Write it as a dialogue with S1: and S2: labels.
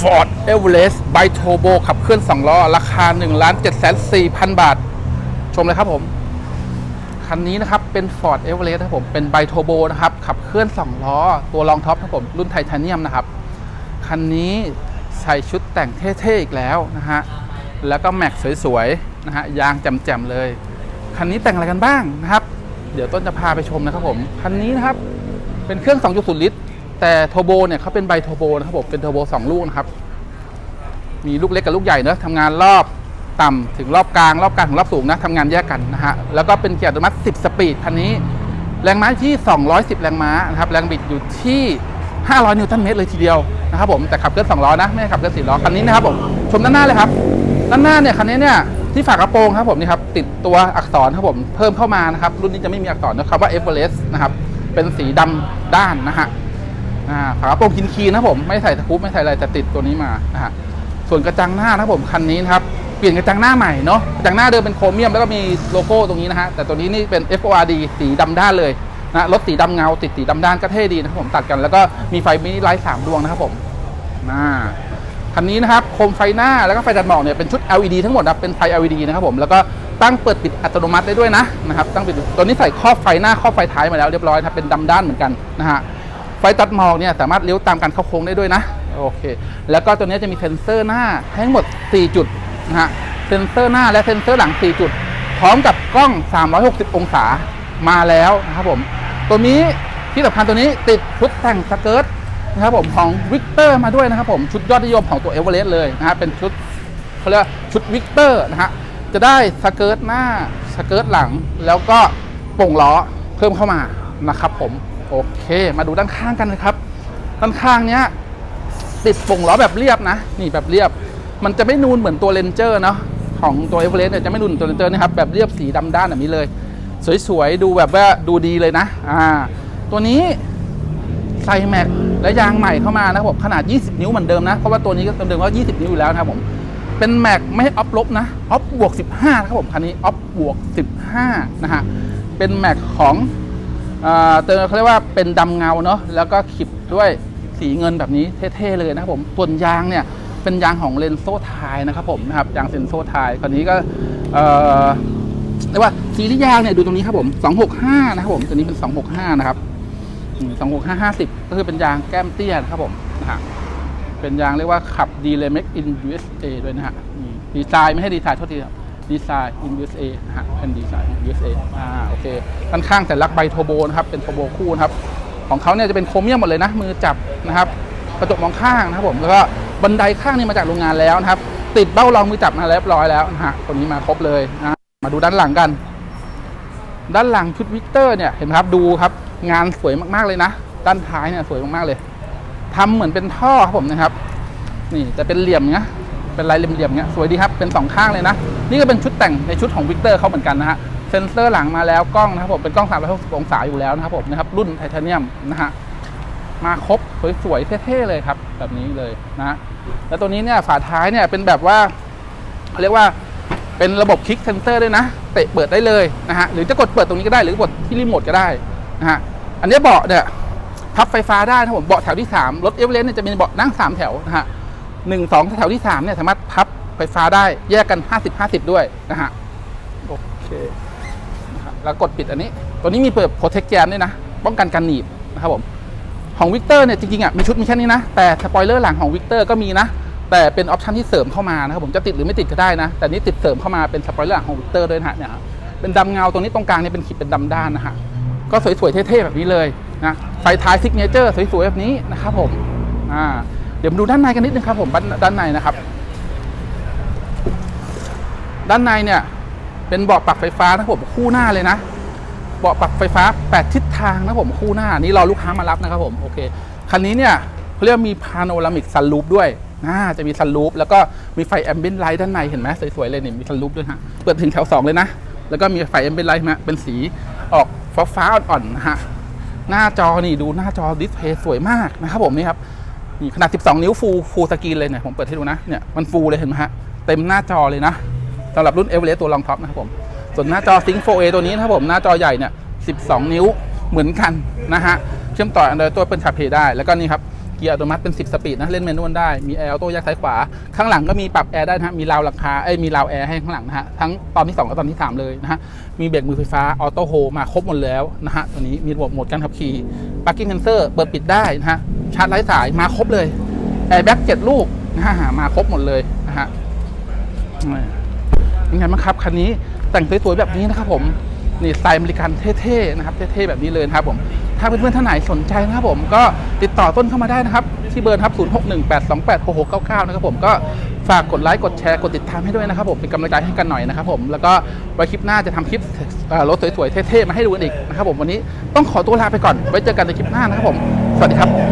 S1: Ford Everest b i Turbo ขับเคลื่อน 2 ล้อ ราคา 1 7 4 0 0 0 บาท ชมเลยครับผม คันนี้นะครับ เป็น Ford Everest นะครับผม เป็น b i Turbo นะครับ ขับเคลื่อน 2 ล้อ ตัวรองท็อปนะครับผม รุ่นไทเทเนียมนะครับ คันนี้ใส่ชุดแต่งเท่ ๆ อีกแล้วนะฮะ แล้วก็แม็กสวย ๆ นะฮะ ยางแจ่มๆเลย คันนี้แต่งอะไรกันบ้างนะครับ เดี๋ยวต้นจะพาไปชมนะครับผม คันนี้นะครับ เป็นเครื่อง 2.0 ลิตร แต่โทโบเนี่ยเขาเป็นไบโทโบนะครับผมเป็นโทโบ2ลูกนะครับ มีลูกเล็กกับลูกใหญ่เนอะทำงานรอบต่ำถึงรอบกลาง รอบกลางถึงรอบสูงนะทำงานแยกกันนะฮะแล้วก็เป็นเกียร์อัตโนมัติ 10 สปีดคันนี้ แรงม้าที่ 210 แรงม้านะครับแรงบิดอยู่ที่ 500 นิวตันเมตรเลยทีเดียวนะครับผมแต่ขับเคลื่อน2ล้อนะไม่ได้ขับเคลื่อน4ล้อคันนี้นะครับผมชมด้านหน้าเลยครับด้านหน้าเนี่ยคันนี้เนี่ยที่ฝากระโปรงครับผมนี่ครับติดตัวอักษรครับผมเพิ่มเข้ามานะครับรุ่นนี้จะไม่มีอักษรนะครับว่า Everest นะครับเป็นสีดำด้านนะฮะ อ่าฝากระโปรงคินคีนนะผมไม่ใส่สกู๊ปไม่ใส่อะไรแต่ติดตัวนี้มานะฮะส่วนกระจังหน้านะผมคันนี้นะครับเปลี่ยนกระจังหน้าใหม่เนาะกระจังหน้าเดิมเป็นโครเมียมแล้วก็มีโลโก้ตรงนี้นะฮะแต่ตัวนี้นี่เป็น FORD สีดำด้านเลยนะรถสีดำเงาติดสีดำด้านก็เท่ดีนะครับผมตัดกันแล้วก็มีไฟมินิไลท์สามดวงนะครับผมอ่าคันนี้นะครับโคมไฟหน้าแล้วก็ไฟตัดหมอกเนี่ยเป็นชุด LED ทั้งหมดนะเป็นไฟ LED นะครับผมแล้วก็ตั้งเปิดปิดอัตโนมัติได้ด้วยนะนะครับตั้งปิดตัวนี้ใส่ครอบไฟหน้าครอบไฟท้ายมาแล้วเรียบร้อยนะเป็นดำด้านเหมือนกันนะฮะ ไฟตัดหมอกเนี่ยสามารถเลี้ยวตามการเข้าโค้งได้ด้วยนะโอเค แล้วก็ตัวนี้จะมีเซ็นเซอร์หน้าทั้งหมด 4 จุดนะฮะเซ็นเซอร์หน้าและเซ็นเซอร์หลัง 4 จุด พร้อมกับกล้อง 360 องศามาแล้วนะครับผม ตัวนี้ที่สำคัญตัวนี้ติดชุดแต่งสเกิร์ตนะครับผมของวิกเตอร์มาด้วยนะครับผมชุดยอดนิยมของตัวเอเวอเรสต์เลยนะฮะเป็นชุดเขาเรียกชุดวิกเตอร์นะฮะจะได้สเกิร์ตหน้าสเกิร์ตหลัง แล้วก็ป่งล้อเพิ่มเข้ามานะครับผม โอเค มาดูด้านข้างกันเลยครับ ด้านข้างเนี้ยติดโป่งล้อแบบเรียบนะ นี่แบบเรียบ มันจะไม่นูนเหมือนตัวเลนเจอร์เนาะของตัวเอเวอเรสต์เนี่ยจะไม่นูนตัวเลนเจอร์นะครับแบบเรียบสีดำด้านแบบนี้เลย สวยๆ ดูแบบว่าดูดีเลยนะ อ่า ตัวนี้ใส่แม็กและยางใหม่เข้ามานะครับผมขนาด 20 นิ้วเหมือนเดิมนะ เพราะว่าตัวนี้ก็เดิมๆก็20 นิ้วอยู่แล้วนะครับผม เป็นแม็กไม่ออฟลบนะออฟบวก 15นะครับผมคันนี้ออฟบวก 15 นะฮะ เป็นแม็กของ เติมเขาเรียกว่าเป็นดำเงาเนาะแล้วก็ขีดด้วยสีเงินแบบนี้เท่ๆเลยนะครับผมส่วนยางเนี่ยเป็นยางของเลนโซไทยนะครับผมนะครับยางเซนโซไทยคราวนี้ก็เอ่อเรียกว่าสีที่ยางเนี่ยดูตรงนี้ครับผม265นะครับผมตัวนี้เป็น265นะครับอืม265 50 ก็คือเป็นยางแก้มเตี้ยนะครับผมนะฮะเป็นยางเรียกว่าขับดีเลเม็กอิน USA ด้วยนะฮะดีไซน์ไม่ให้ดีไซน์โทษทีครับ ดีไซน์ in USA นะฮะเป็นดีไซน์ USA อ่าโอเคด้านข้างแต่ลักใบโทโบนะครับเป็นโทโบคู่นะครับของเขาเนี่ยจะเป็นโครเมียมหมดเลยนะมือจับนะครับกระจกมองข้างนะครับผมแล้วก็บันไดข้างนี่มาจากโรงงานแล้วนะครับ ติดเบ้ารองมือจับมาเรียบร้อยแล้วนะฮะคนนี้มาครบเลยนะมาดูด้านหลังกัน ด้านหลังชุดวิกเตอร์เนี่ยเห็นครับดูครับ งานสวยมากๆเลยนะ ด้านท้ายเนี่ยสวยมากๆเลยทำเหมือนเป็นท่อครับผมนะครับ นี่จะเป็นเหลี่ยมเงี้ย เป็นลายเหลี่ยมๆเงี้ยสวยดีครับเป็นสองข้างเลยนะ นี่ก็เป็นชุดแต่งในชุดของวิกเตอร์เขาเหมือนกันนะฮะเซนเซอร์หลังมาแล้วกล้องนะครับผมเป็นกล้อง 360 องศาอยู่แล้วนะครับผมนะครับรุ่นไทเทเนียมนะฮะมาครบสวยๆเท่ๆเลยครับแบบนี้เลยนะฮะแล้วตัวนี้เนี่ยฝาท้ายเนี่ยเป็นแบบว่าเาเรียกว่าเป็นระบบคลิกเซนเซอร์ด้วยนะ เตะเปิดได้เลยนะฮะหรือจะกดเปิดตรงนี้ก็ได้ หรือกดที่รีโมทก็ได้นะฮะอันนี้เบาะเนี่ยพับไฟฟ้าได้นะครับผมเบาะแถวที่สามรถเอเวอเรสต์เนี่ยจะมีเบาะนั่งสามแถวนะฮะ หนึ่งสองแถวที่สามเนี่ยสามารถพับไฟฟ้าได้แยกกันห้าสิบห้าสิบด้วยนะฮะโอเคนะครับแล้วกดปิดอันนี้ ตัวนี้มีเปิดโปรเทคแกนด้วยนะ ป้องกันการหนีบนะครับผมของวิกเตอร์เนี่ยจริงๆอะมีชุดมีแค่นี้นะ แต่สปอยเลอร์หลังของวิกเตอร์ก็มีนะ แต่เป็นออปชันที่เสริมเข้ามานะครับผมจะติดหรือไม่ติดก็ได้นะ แต่นี้ติดเสริมเข้ามาเป็นสปอยเลอร์หลังของวิกเตอร์ด้วยนะฮะเนี่ยครับเป็นดำเงาตรงนี้ตรงกลางเนี่ยเป็นขีดเป็นดำด้านนะฮะก็สวยๆเท่ๆแบบนี้เลยนะไฟท้ายซิกเนเจอร์สวยๆแบบนี้นะครับผมอ่า เดี๋ยวมาดูด้านในกันนิดนึงครับผมด้านในนะครับ ด้านในเนี่ย เป็นเบาะปรับไฟฟ้านะผมคู่หน้าเลยนะเบาะปรับไฟฟ้า 8 ทิศทางนะผมคู่หน้านี่รอลูกค้ามารับนะครับผมโอเคคันนี้เนี่ยเขาเรียกมีพาโนรามิกซันรูปด้วยน่าจะมีซันรูปแล้วก็มีไฟแอมเบียนไลท์ด้านในเห็นไหมสวยๆเลยนี่มีซันรูปด้วยฮะเปิดถึงแถว 2 เลยนะ แล้วก็มีไฟแอมเบียนไลท์นะเป็นสีออกฟ้าๆอ่อนๆนะฮะหน้าจอนี่ดูหน้าจอดิสเพย์สวยมากนะครับผมนี่ครับ นี่ขนาด 12 นิ้วฟูฟูสกรีนเลยเนี่ยผมเปิดให้ดูนะเนี่ยมันฟูเลยเห็นไหมฮะเต็มหน้าจอเลยนะสำหรับรุ่นเอเวอเรสต์ตัวรองท็อปนะครับผมส่วนหน้าจอ Sync 4A ตัวนี้นะครับผมหน้าจอใหญ่เนี่ย 12 นิ้วเหมือนกันนะฮะเชื่อมต่อ Android ตัวเป็นชาเพย์ได้ แล้วก็นี่ครับเกียร์อัตโนมัติเป็น 10 สปีดนะเล่นแมนนวลได้มีแอร์ออโต้แยกซ้ายขวา ข้างหลังก็มีปรับแอร์ได้นะฮะมีราวหลังคาเอ้ยมีราวแอร์ให้ข้างหลังนะฮะทั้งตอนที่ 2 กับตอนที่ 3 เลยนะฮะมีเบรกมือไฟฟ้าออโต้โฮมาครบหมดแล้วนะฮะตัวนี้มีระบบโหมดการขับขี่ปาร์กิ้งเซนเซอร์เปิดปิดได้นะฮะ ชาร์จไร้สายมาครบเลยแอร์แบ็กเจ็ดลูกนะฮะมาครบหมดเลยนะฮะยังไงบ้างครับคันนี้แต่งสวยๆแบบนี้นะครับผมนี่สไตล์อเมริกันเท่ๆนะครับเท่ๆแบบนี้เลยนะครับผมถ้าเพื่อนๆท่านไหนสนใจนะครับผมก็ติดต่อต้นเข้ามาได้นะครับ ที่เบอร์ครับ 0618286699 นะครับผมก็ฝากกดไลค์กดแชร์กดติดตามให้ด้วยนะครับผมเป็นกำลังใจให้กันหน่อยนะครับผมแล้วก็ไว้คลิปหน้าจะทำคลิปรถสวยๆเท่ๆมาให้ดูกันอีกนะครับผมวันนี้ต้องขอตัวลาไปก่อนไว้เจอกันในคลิปหน้านะครับผมสวัสดีครับ